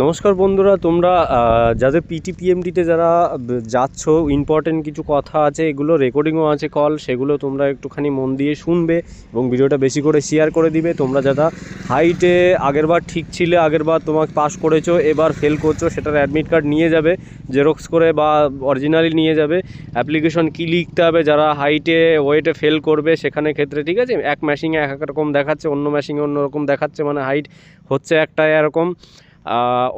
নমস্কার বন্ধুরা, তোমরা যাদের পিটি পিএমডিতে যারা যাচ্ছ ইম্পর্টেন্ট কিছু কথা আছে, এগুলো রেকর্ডিংও আছে কল সেগুলো তোমরা একটুখানি মন দিয়ে শুনবে এবং ভিডিওটা বেশি করে শেয়ার করে দিবে। তোমরা যারা হাইটে আগেরবার ঠিক ছিলে, আগেরবার তোমাকে পাস করেছ, এবার ফেল করছ, সেটার অ্যাডমিট কার্ড নিয়ে যাবে জেরক্স করে বা অরিজিনালি নিয়ে যাবে। অ্যাপ্লিকেশন কী লিখতে হবে, যারা হাইটে ওয়েটে ফেল করবে, সেখানে ক্ষেত্রে, ঠিক আছে? এক ম্যাশিংয়ে এক এক রকম দেখাচ্ছে, অন্য ম্যাশিংয়ে অন্য রকম দেখাচ্ছে মানে হাইট হচ্ছে একটা এরকম।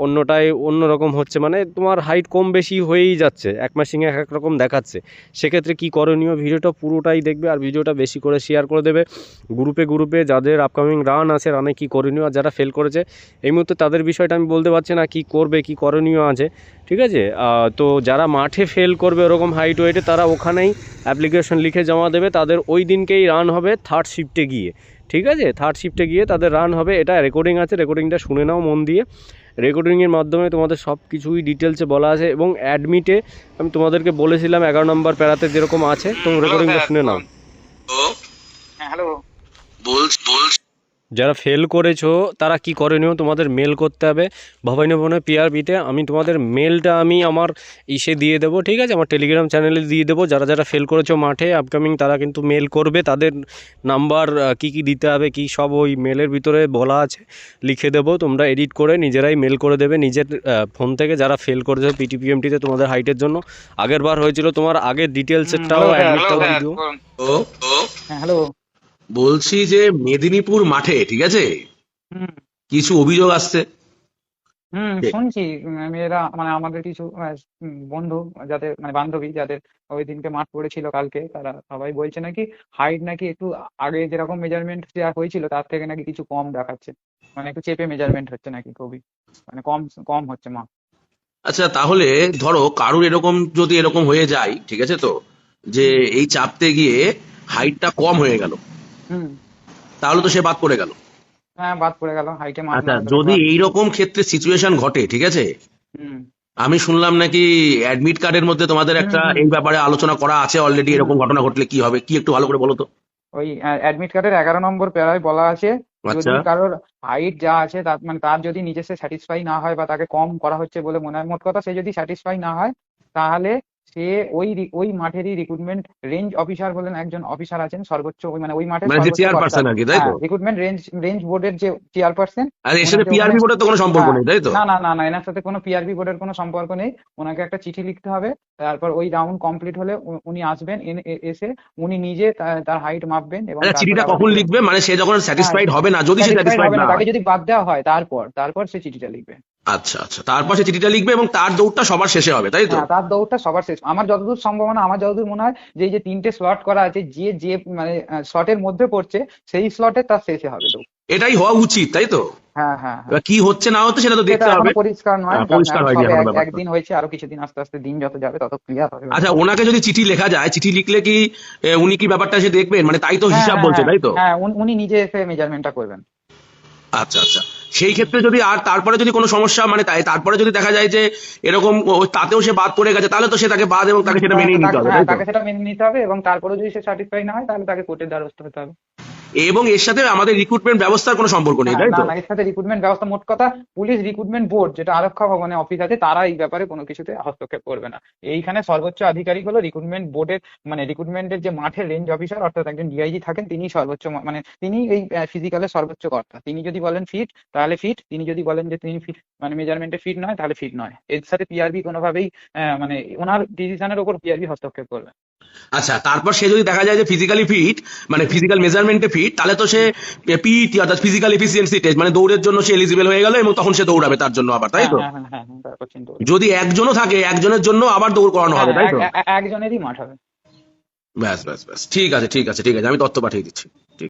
অন্যটায় অন্য রকম হচ্ছে। মানে তোমার হাইট কম বেশি হয়েই যাচ্ছে। এক মাসিংয়ে এক এক রকম দেখাচ্ছে। সেক্ষেত্রে কি করণীয়? ভিডিওটা পুরোটাই দেখবে আর ভিডিওটা বেশি করে শেয়ার করে দেবে। গ্রুপে গ্রুপে যাদের আপকামিং রান আছে রানে কি করণীয় আর যারা ফেল করেছে, এই মুহূর্তে তাদের বিষয়টা আমি বলতে পারছি না কি করবে, কি করণীয় আছে। ঠিক আছে? তো যারা মাঠে ফেল করবে ওরকম হাইট ওয়েটে তারা ওখানেই অ্যাপ্লিকেশন লিখে জমা দেবে। তাদের ওই দিনকেই রান হবে থার্ড শিফটে গিয়ে। ঠিক আছে? থার্ড শিফটে গিয়ে তাদের রান হবে। এটা রেকর্ডিং আছে রেকর্ডিংটা শুনে নাও মন দিয়ে। রেকর্ডিংয়ের মাধ্যমে তোমাদের সব কিছুই ডিটেলসে বলা আছে এবং অ্যাডমিটে আমি তোমাদেরকে বলেছিলাম এগারো নম্বর প্যারাতে যেরকম আছে তুমি রেকর্ডিংটা শুনে নাও। হ্যাঁ হ্যালো বলছি বল যারা ফেল করেছ তারা কি করণীয়? তোমাদের মেল করতে হবে। ভবানী ভবনে পিআরবিতে আমি তোমাদের মেলটা আমি আমার ইসে দিয়ে দেবো ঠিক আছে? আমার টেলিগ্রাম চ্যানেলে দিয়ে দেবো। যারা যারা ফেল করেছ মাঠে আপকামিং তারা কিন্তু মেল করবে। তাদের নাম্বার কি কি দিতে হবে কি সব ওই মেলের ভিতরে বলা আছে লিখে দেবো। তোমরা এডিট করে নিজেরাই মেল করে দেবে। নিজের ফোন থেকে যারা ফেল করেছ পিটিপিএমটিতে তোমাদের হাইটের জন্য। আগের বার হয়েছিল তোমার আগের ডিটেলসেরটাও অ্যাডমিটটাও দিয়ে দেবো ও ও হ্যাঁ হ্যালো বলছি যে মেদিনীপুর মাঠে ঠিক আছে? কিছু অভিযোগ আসছে? হুম শুনছি। মেয়েরা মানে আমাদের কিছু বন্ধু যাদের মানে বান্ধবী যাদের ওই দিনকে মাঠ পড়েছিল কালকে তারা সবাই বলছে নাকি হাইট নাকি একটু আগে যেরকম মেজারমেন্ট দেওয়া হয়েছিল তার থেকে নাকি কিছু কম দেখাচ্ছে। মানে একটু চেপে মেজারমেন্ট হচ্ছে নাকি খুবই। মানে কম কম হচ্ছে মাপ আচ্ছা তাহলে ধরো কারুর এরকম যদি এরকম হয়ে যায় ঠিক আছে তো? যে এই চাপতে গিয়ে হাইটটা কম হয়ে গেল। তাহলে তো সে বাদ পড়ে গেল। হ্যাঁ বাদ পড়ে গেল হাইটে আচ্ছা যদি এইরকম ক্ষেত্রে সিচুয়েশন ঘটে ঠিক আছে? আমি শুনলাম নাকি অ্যাডমিট কার্ডের মধ্যে তোমাদের একটা। এই ব্যাপারে আলোচনা করা আছে অলরেডি এরকম ঘটনা ঘটলে কি হবে? কি একটু ভালো করে বলো তো। ওই অ্যাডমিট কার্ডের এগারো নম্বর প্যারায় বলা আছে যদি আচ্ছা কারোর হাইট যা আছে তার মানে তার যদি নিজে সে স্যাটিসফাই না হয় বা তাকে কম করা হচ্ছে বলে মনে হয় মোট কথা সে যদি স্যাটিসফাই না হয় তাহলে সে ওই ওই মাঠেরই রিক্রুটমেন্ট রেঞ্জ অফিসার বলেন একজন অফিসার আছেন সর্বোচ্চ ওই মানে ওই মাঠের মানে চেয়ারপারসন আর কি তাই তো? রিক্রুটমেন্ট রেঞ্জ রেঞ্জ বোর্ডের যে চেয়ারপারসন আর এর সাথে পিআরবি বোর্ডের তো কোনো সম্পর্ক হ্যাঁ, নেই তাই তো? না না না না এনার সাথে কোনো পিআরবি বোর্ডের কোনো সম্পর্ক নেই। ওনাকে একটা চিঠি লিখতে হবে তারপর ওই রাউন্ড কমপ্লিট হলে উনি আসবেন এসে উনি নিজে তার হাইট মাপবেন এবং আচ্ছা চিঠিটা কখন লিখবে? মানে সে যখন স্যাটিসফাইড হবে না যদি সে স্যাটিসফাইড না না তাকে হয়। যদি বাদ দেওয়া হয় তারপর তারপর সে চিঠিটা লিখবে। আচ্ছা আচ্ছা। তারপর সে চিঠিটা লিখবে এবং তার দৌড়টা সবার শেষে হবে তাই তো? হ্যাঁ তার দৌড়টা সবার শেষ। আমার যতদূর সম্ভাবনা আমার যতদূর মনে হয় যে এই যে তিনটে স্লট করা আছে যে যে মানে স্লটের মধ্যে পড়ছে সেই স্লটে তার শেষে হবে দৌড়। এটাই হওয়া উচিত তাই তো? হ্যাঁ হ্যাঁ হ্যাঁ। কি হচ্ছে না হচ্ছে সেটা তো দেখতে হবে। পরিষ্কার নয় হ্যাঁ, পরিষ্কার। একদিন হয়েছে আরও কিছুদিন আস্তে আস্তে দিন যত যাবে তত ক্লিয়ার হবে। আচ্ছা ওনাকে যদি চিঠি লেখা যায় চিঠি লিখলে কি উনি কি ব্যাপারটা এসে দেখবেন? মানে তাই তো হিসাব বলছে তাই তো? হ্যাঁ উনি- উনি নিজে এসে মেজারমেন্টটা করবেন। আচ্ছা আচ্ছা। সেই ক্ষেত্রে যদি আর তারপরে যদি কোনো সমস্যা মানে তাই তারপরে যদি দেখা যায় যে এরকম তাতেও সে বাদ পড়ে গেছে তাহলে তো সে তাকে বাদ এবং তাকে সেটা মেনে নিতে হবে হ্যাঁ, তাকে সেটা মেনে নিতে হবে এবং তারপরে যদি সে স্যাটিসফাই না হয় তাহলে তাকে কোর্টের দ্বারস্থ হতে হবে। এবং এর সাথে আমাদের রিক্রুটমেন্ট ব্যবস্থার কোনো সম্পর্ক নেই হ্যাঁ, তাই তো? না এর সাথে রিক্রুটমেন্ট ব্যবস্থা মোট কথা পুলিশ রিক্রুটমেন্ট বোর্ড যেটা আরক্ষা ভবনে অফিস আছে তারা এই ব্যাপারে কোনো কিছুতে হস্তক্ষেপ করবে না। এইখানে সর্বোচ্চ আধিকারিক হলো রিক্রুটমেন্ট বোর্ডের মানে রিক্রুটমেন্টের যে মাঠের রেঞ্জ অফিসার অর্থাৎ একজন ডিআইজি থাকেন তিনি সর্বোচ্চ মানে তিনি এই ফিজিক্যালের সর্বোচ্চ কর্তা। তিনি যদি বলেন ফিট তাহলে ফিট তিনি যদি বলেন যে তিনি ফিট মানে মেজারমেন্টে ফিট নয় তাহলে ফিট নয়। এর সাথে পিআরবি কোনোভাবেই মানে ওনার ডিসিশনের ওপর পিআরবি হস্তক্ষেপ করবে। আচ্ছা তারপর সে যদি দেখা যায় যে ফিজিক্যালি ফিট মানে ফিজিক্যাল মেজারমেন্টে ফিট তাহলে তো সে পিইটি অর্থাৎ ফিজিক্যাল এফিসিয়েন্সি টেস্ট মানে দৌড়ের জন্য সে এলিজিবল হয়ে গেল এবং তখন সে দৌড়াবে তার জন্য আবার তাই তো? হ্যাঁ হ্যাঁ হ্যাঁ। যদি একজনও থাকে একজনের জন্য আবার দৌড় করানো হবে তাই তো? এক- এক- একজনেরই মাঠ হবে। ব্যাস ব্যাস ব্যাস ঠিক আছে ঠিক আছে ঠিক আছে আমি তথ্য পাঠিয়ে দিচ্ছি।